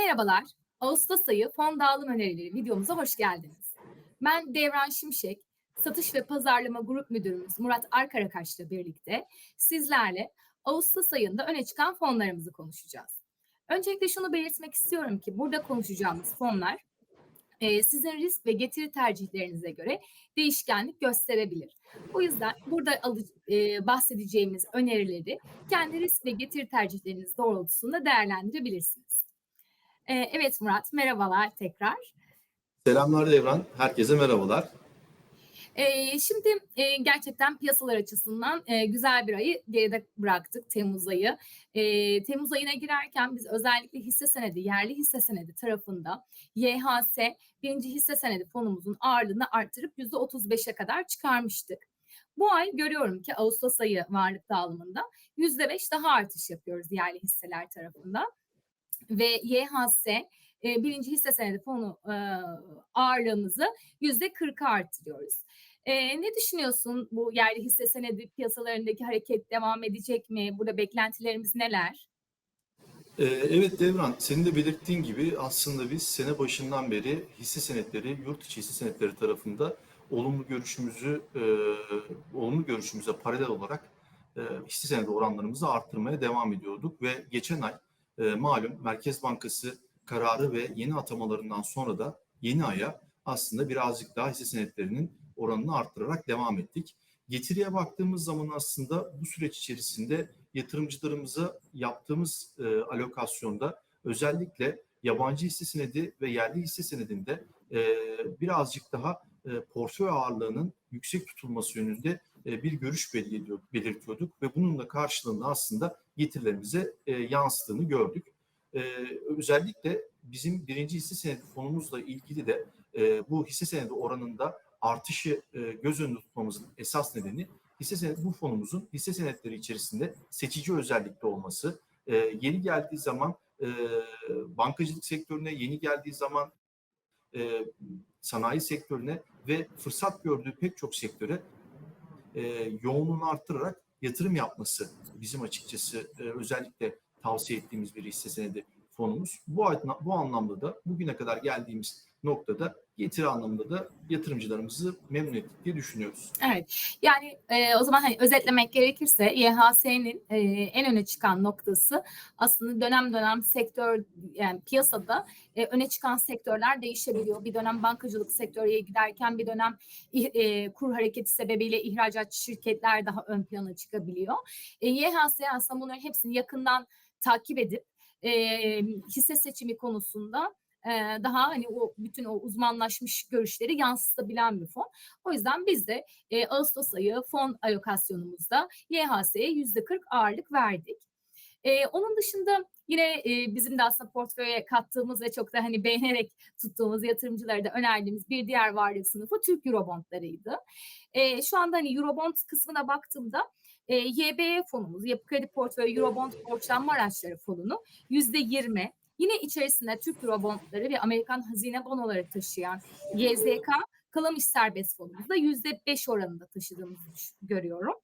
Merhabalar, Ağustos ayı fon dağılım önerileri videomuza hoş geldiniz. Ben Devran Şimşek, Satış ve Pazarlama Grup Müdürümüz Murat Arkarakaş'la birlikte sizlerle Ağustos ayında öne çıkan fonlarımızı konuşacağız. Öncelikle şunu belirtmek istiyorum ki burada konuşacağımız fonlar e, sizin risk ve getiri tercihlerinize göre değişkenlik gösterebilir. Bu yüzden burada e, bahsedeceğimiz önerileri kendi risk ve getiri tercihleriniz doğrultusunda değerlendirebilirsiniz. E, evet Murat, merhabalar tekrar. Selamlar Devran, herkese merhabalar. E, şimdi e, gerçekten piyasalar açısından e, güzel bir ayı geride bıraktık Temmuz ayı. E, Temmuz ayına girerken biz özellikle hisse senedi, yerli hisse senedi tarafında YHS birinci hisse senedi fonumuzun ağırlığını arttırıp %35'e kadar çıkarmıştık. Bu ay görüyorum ki Ağustos ayı varlık dağılımında %5 daha artış yapıyoruz yerli hisseler tarafında. Ve YHS e, birinci hisse senedi fonu e, ağırlığımızı %40'a arttırıyoruz. E, ne düşünüyorsun bu yerli hisse senedi piyasalarındaki hareket devam edecek mi? Burada beklentilerimiz neler? Ee, evet Devran, senin de belirttiğin gibi aslında biz sene başından beri hisse senetleri, yurt içi hisse senetleri tarafında olumlu görüşümüzü, e, olumlu görüşümüze paralel olarak e, hisse senedi oranlarımızı arttırmaya devam ediyorduk ve geçen ay e, malum Merkez Bankası kararı ve yeni atamalarından sonra da yeni aya aslında birazcık daha hisse senetlerinin oranını arttırarak devam ettik. Getiriye baktığımız zaman aslında bu süreç içerisinde yatırımcılarımıza yaptığımız e, alokasyonda özellikle yabancı hisse senedi ve yerli hisse senedinde e, birazcık daha e, portföy ağırlığının yüksek tutulması yönünde bir görüş belirtiyorduk ve bunun da karşılığında aslında getirilerimize e, yansıdığını gördük. E, özellikle bizim birinci hisse senedi fonumuzla ilgili de e, bu hisse senedi oranında artışı e, göz önünde tutmamızın esas nedeni hisse senedi bu fonumuzun hisse senetleri içerisinde seçici özellikte olması, e, yeni geldiği zaman e, bankacılık sektörüne, yeni geldiği zaman e, sanayi sektörüne ve fırsat gördüğü pek çok sektöre e, yoğunluğunu arttırarak yatırım yapması bizim açıkçası e, özellikle tavsiye ettiğimiz bir hisse senedi fonumuz. Bu, bu anlamda da bugüne kadar geldiğimiz noktada getiri anlamında da yatırımcılarımızı memnun ettik diye düşünüyoruz. Evet. Yani e, o zaman hani özetlemek gerekirse YHS'nin e, en öne çıkan noktası aslında dönem dönem sektör yani piyasada e, öne çıkan sektörler değişebiliyor. Bir dönem bankacılık sektörüne giderken bir dönem e, kur hareketi sebebiyle ihracatçı şirketler daha ön plana çıkabiliyor. E, YHS aslında bunların hepsini yakından takip edip e, hisse seçimi konusunda e, daha hani o bütün o uzmanlaşmış görüşleri yansıtabilen bir fon. O yüzden biz de e, Ağustos ayı fon alokasyonumuzda YHS'ye yüzde 40 ağırlık verdik. E, onun dışında yine e, bizim de aslında portföye kattığımız ve çok da hani beğenerek tuttuğumuz yatırımcılara da önerdiğimiz bir diğer varlık sınıfı Türk Eurobondlarıydı. E, şu anda hani Eurobond kısmına baktığımda e, YBE fonumuz, Yapı Kredi Portföy Eurobond Borçlanma Araçları fonunu yüzde 20 Yine içerisinde Türk Eurobondları ve Amerikan hazine bonoları taşıyan YZK Kalamış Serbest Fonumuzda yüzde beş oranında taşıdığımızı görüyorum.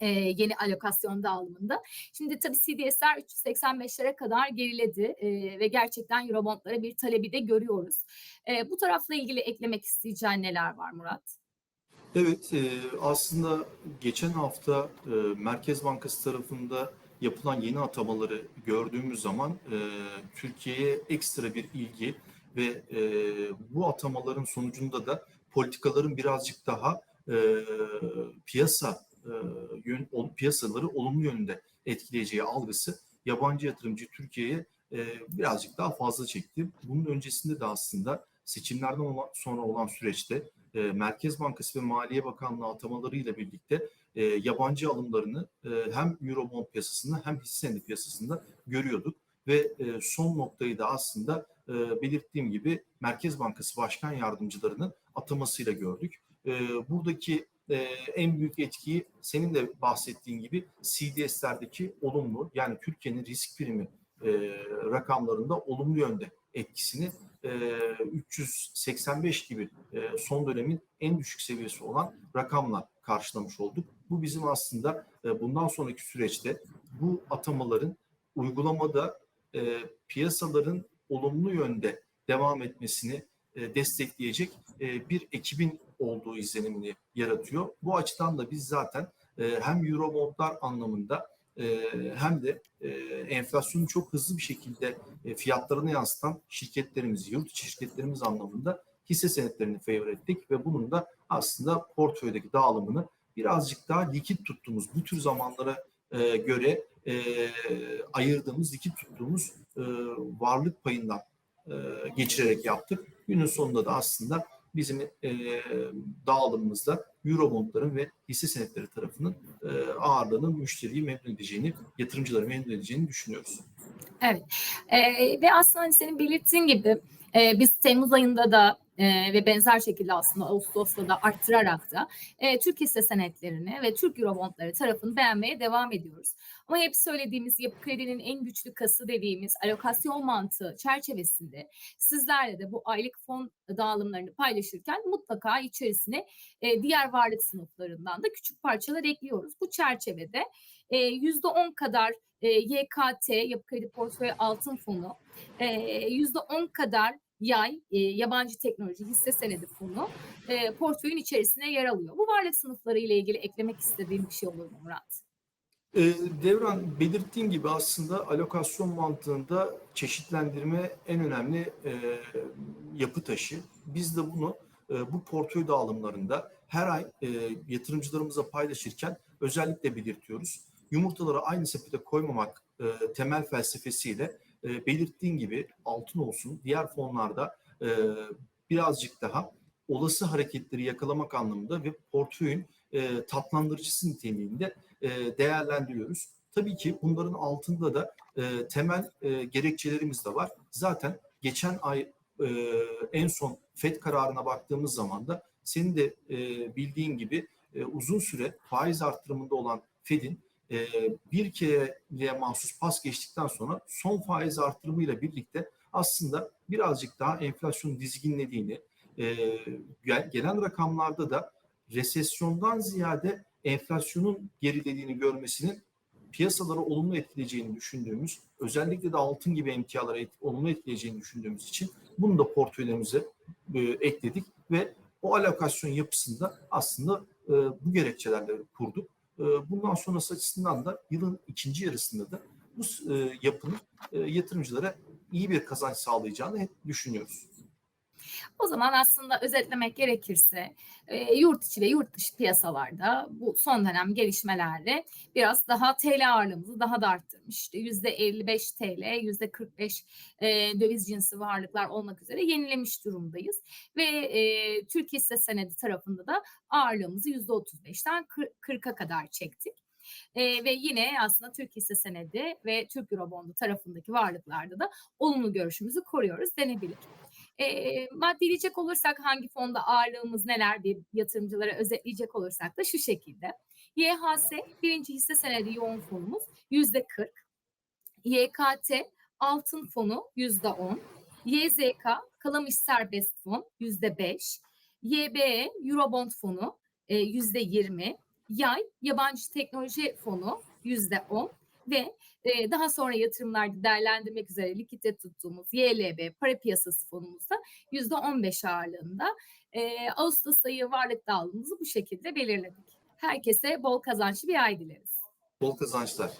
Ee, yeni alokasyon dağılımında. Şimdi tabii CDS'ler 385'lere kadar geriledi ee, ve gerçekten Eurobondlara bir talebi de görüyoruz. Ee, bu tarafla ilgili eklemek isteyeceğin neler var Murat? Evet, e, aslında geçen hafta e, Merkez Bankası tarafında yapılan yeni atamaları gördüğümüz zaman e, Türkiye'ye ekstra bir ilgi ve e, bu atamaların sonucunda da politikaların birazcık daha e, piyasa e, yön, piyasaları olumlu yönde etkileyeceği algısı yabancı yatırımcı Türkiye'ye e, birazcık daha fazla çekti. Bunun öncesinde de aslında seçimlerden olan- sonra olan süreçte e, Merkez Bankası ve Maliye Bakanlığı atamalarıyla birlikte e, yabancı alımlarını e, hem Eurobond piyasasında hem hisse senedi piyasasında görüyorduk ve e, son noktayı da aslında e, belirttiğim gibi Merkez Bankası Başkan Yardımcılarının atamasıyla gördük. E, buradaki e, en büyük etkiyi senin de bahsettiğin gibi CDS'lerdeki olumlu yani Türkiye'nin risk primi e, rakamlarında olumlu yönde etkisini e, 385 gibi e, son dönemin en düşük seviyesi olan rakamla karşılamış olduk. Bu bizim aslında e, bundan sonraki süreçte bu atamaların uygulamada e, piyasaların olumlu yönde devam etmesini e, destekleyecek bir ekibin olduğu izlenimini yaratıyor. Bu açıdan da biz zaten hem Eurobondlar anlamında hem de enflasyonu çok hızlı bir şekilde e, fiyatlarına yansıtan şirketlerimiz, yurt içi şirketlerimiz anlamında hisse senetlerini favor ettik ve bunun da aslında portföydeki dağılımını birazcık daha likit tuttuğumuz bu tür zamanlara e, göre e, ayırdığımız, likit tuttuğumuz e, varlık payından e, geçirerek yaptık. Günün sonunda da aslında bizim e, dağılımımızda Eurobondların ve hisse senetleri tarafının e, ağırlığının müşteriyi memnun edeceğini, yatırımcıları memnun edeceğini düşünüyoruz. Evet. Ee, ve aslında hani senin belirttiğin gibi e, biz Temmuz ayında da e, ve benzer şekilde aslında Ağustos'ta da arttırarak da e, Türk hisse senetlerini ve Türk Eurobondları tarafını beğenmeye devam ediyoruz. Ama hep söylediğimiz yapı kredinin en güçlü kası dediğimiz alokasyon mantığı çerçevesinde sizlerle de bu aylık fon dağılımlarını paylaşırken mutlaka içerisine e, diğer varlık sınıflarından da küçük parçalar ekliyoruz. Bu çerçevede e, %10 kadar e, YKT, Yapı Kredi Portföy Altın Fonu, e, %10 kadar yay, e, yabancı teknoloji hisse senedi fonu e, portföyün içerisine yer alıyor. Bu varlık sınıfları ile ilgili eklemek istediğim bir şey olur mu Murat? E, Devran belirttiğin gibi aslında alokasyon mantığında çeşitlendirme en önemli e, yapı taşı. Biz de bunu e, bu portföy dağılımlarında her ay e, yatırımcılarımıza paylaşırken özellikle belirtiyoruz. Yumurtaları aynı sepete koymamak e, temel felsefesiyle e, belirttiğin gibi altın olsun diğer fonlarda e, birazcık daha olası hareketleri yakalamak anlamında ve portföyün e, tatlandırıcısı niteliğinde e, değerlendiriyoruz. Tabii ki bunların altında da e, temel e, gerekçelerimiz de var. Zaten geçen ay e, en son FED kararına baktığımız zaman da senin de e, bildiğin gibi e, uzun süre faiz arttırımında olan FED'in e, bir kereye mahsus pas geçtikten sonra son faiz artırımıyla birlikte aslında birazcık daha enflasyonu dizginlediğini, e, gel- gelen rakamlarda da resesyondan ziyade enflasyonun gerilediğini görmesinin piyasaları olumlu etkileyeceğini düşündüğümüz, özellikle de altın gibi emtialara et- olumlu etkileyeceğini düşündüğümüz için bunu da portföylerimize e, ekledik ve o alokasyon yapısında aslında e, bu gerekçelerle kurduk. E, bundan sonrası açısından da yılın ikinci yarısında da bu e, yapının e, yatırımcılara iyi bir kazanç sağlayacağını düşünüyoruz. O zaman aslında özetlemek gerekirse e, yurt içi ve yurt dışı piyasalarda bu son dönem gelişmelerle biraz daha TL ağırlığımızı daha da arttırmış. İşte %55 TL, %45 e, döviz cinsi varlıklar olmak üzere yenilemiş durumdayız. Ve e, Türk hisse senedi tarafında da ağırlığımızı %35'ten 40'a kadar çektik. E, ve yine aslında Türk hisse senedi ve Türk Eurobondu tarafındaki varlıklarda da olumlu görüşümüzü koruyoruz denebilir. E, maddileyecek olursak hangi fonda ağırlığımız neler bir yatırımcılara özetleyecek olursak da şu şekilde. YHS birinci hisse senedi yoğun fonumuz yüzde 40. YKT altın fonu yüzde 10. YZK kalamış serbest fon yüzde 5. YBE Eurobond fonu yüzde 20. Yay yabancı teknoloji fonu yüzde 10 ve e, daha sonra yatırımlarda değerlendirmek üzere likitte tuttuğumuz YLB para piyasası fonumuzda yüzde 15 ağırlığında e, Ağustos ayı varlık dağılımımızı bu şekilde belirledik. Herkese bol kazançlı bir ay dileriz. Bol kazançlar.